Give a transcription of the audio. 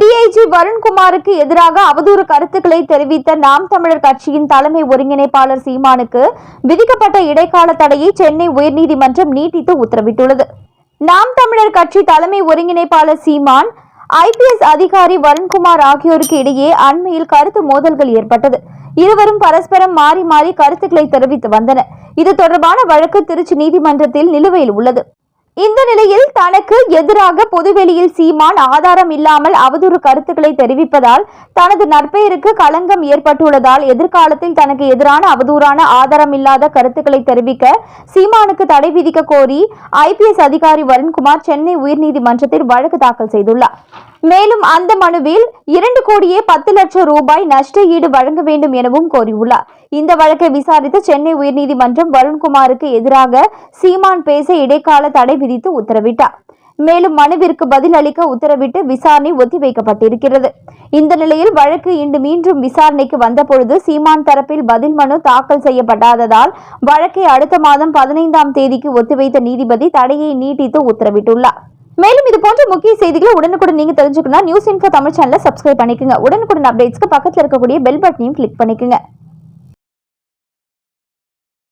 DIG வருண்குமாருக்கு எதிராக அவதூறு கருத்துக்களை தெரிவித்த நாம் தமிழர் கட்சியின் தலைமை ஒருங்கிணைப்பாளர் சீமானுக்கு விதிக்கப்பட்ட இடைக்கால தடையை சென்னை உயர்நீதிமன்றம் நீட்டித்து உத்தரவிட்டுள்ளது. நாம் தமிழர் கட்சி தலைமை ஒருங்கிணைப்பாளர் சீமான் ஐபிஎஸ் அதிகாரி வருண்குமார் ஆகியோருக்கு இடையே அண்மையில் கருத்து மோதல்கள் ஏற்பட்டது. இருவரும் பரஸ்பரம் மாறி மாறி கருத்துக்களை தெரிவித்து வந்தனர். இது தொடர்பான வழக்கு திருச்சி நீதிமன்றத்தில் நிலுவையில் உள்ளது. இந்த நிலையில் தனக்கு எதிராக பொதுவெளியில் சீமான் ஆதாரம் இல்லாமல் அவதூறு கருத்துக்களை தெரிவிப்பதால் தனது நற்பெயருக்கு களங்கம் ஏற்பட்டுள்ளதால் எதிர்காலத்தில் தனக்கு எதிரான அவதூறான ஆதாரம் இல்லாத கருத்துக்களை தெரிவிக்க சீமானுக்கு தடை விதிக்க கோரி ஐபிஎஸ் அதிகாரி வருண்குமார் சென்னை உயர்நீதிமன்றத்தில் வழக்கு தாக்கல் செய்துள்ளார். மேலும் அந்த மனுவில் இரண்டு கோடியே பத்து லட்சம் ரூபாய் நஷ்ட ஈடு வழங்க வேண்டும் எனவும் கோரியுள்ளார். இந்த வழக்கை விசாரித்த சென்னை உயர்நீதிமன்றம் வருண்குமாருக்கு எதிராக சீமான் பேச இடைக்கால தடை விதித்து உத்தரவிட்டார். மேலும் மனுவிற்கு பதில் அளிக்க உத்தரவிட்டு விசாரணை ஒத்திவைக்கப்பட்டிருக்கிறது. இந்த நிலையில் வழக்கு இன்று மீண்டும் விசாரணைக்கு வந்தபொழுது சீமான் தரப்பில் பதில் மனு தாக்கல் செய்யப்படாததால் வழக்கை அடுத்த மாதம் பதினைந்தாம் தேதிக்கு ஒத்திவைத்த நீதிபதி தடையை நீட்டித்து உத்தரவிட்டுள்ளார். மேலும் இது போன்ற முக்கிய செய்திகளை உடனுக்குடன் நீங்க தெரிஞ்சுக்கணும் நியூஸ் இன்ஃபோ தமிழ் சேனலை சப்ஸ்கிரைப் பண்ணிக்கோங்க. உடனுக்குடன் அப்டேட்ஸ்க்கு பக்கத்தில் இருக்கக்கூடிய பெல் பட்டனையும் கிளிக் பண்ணிக்கோங்க.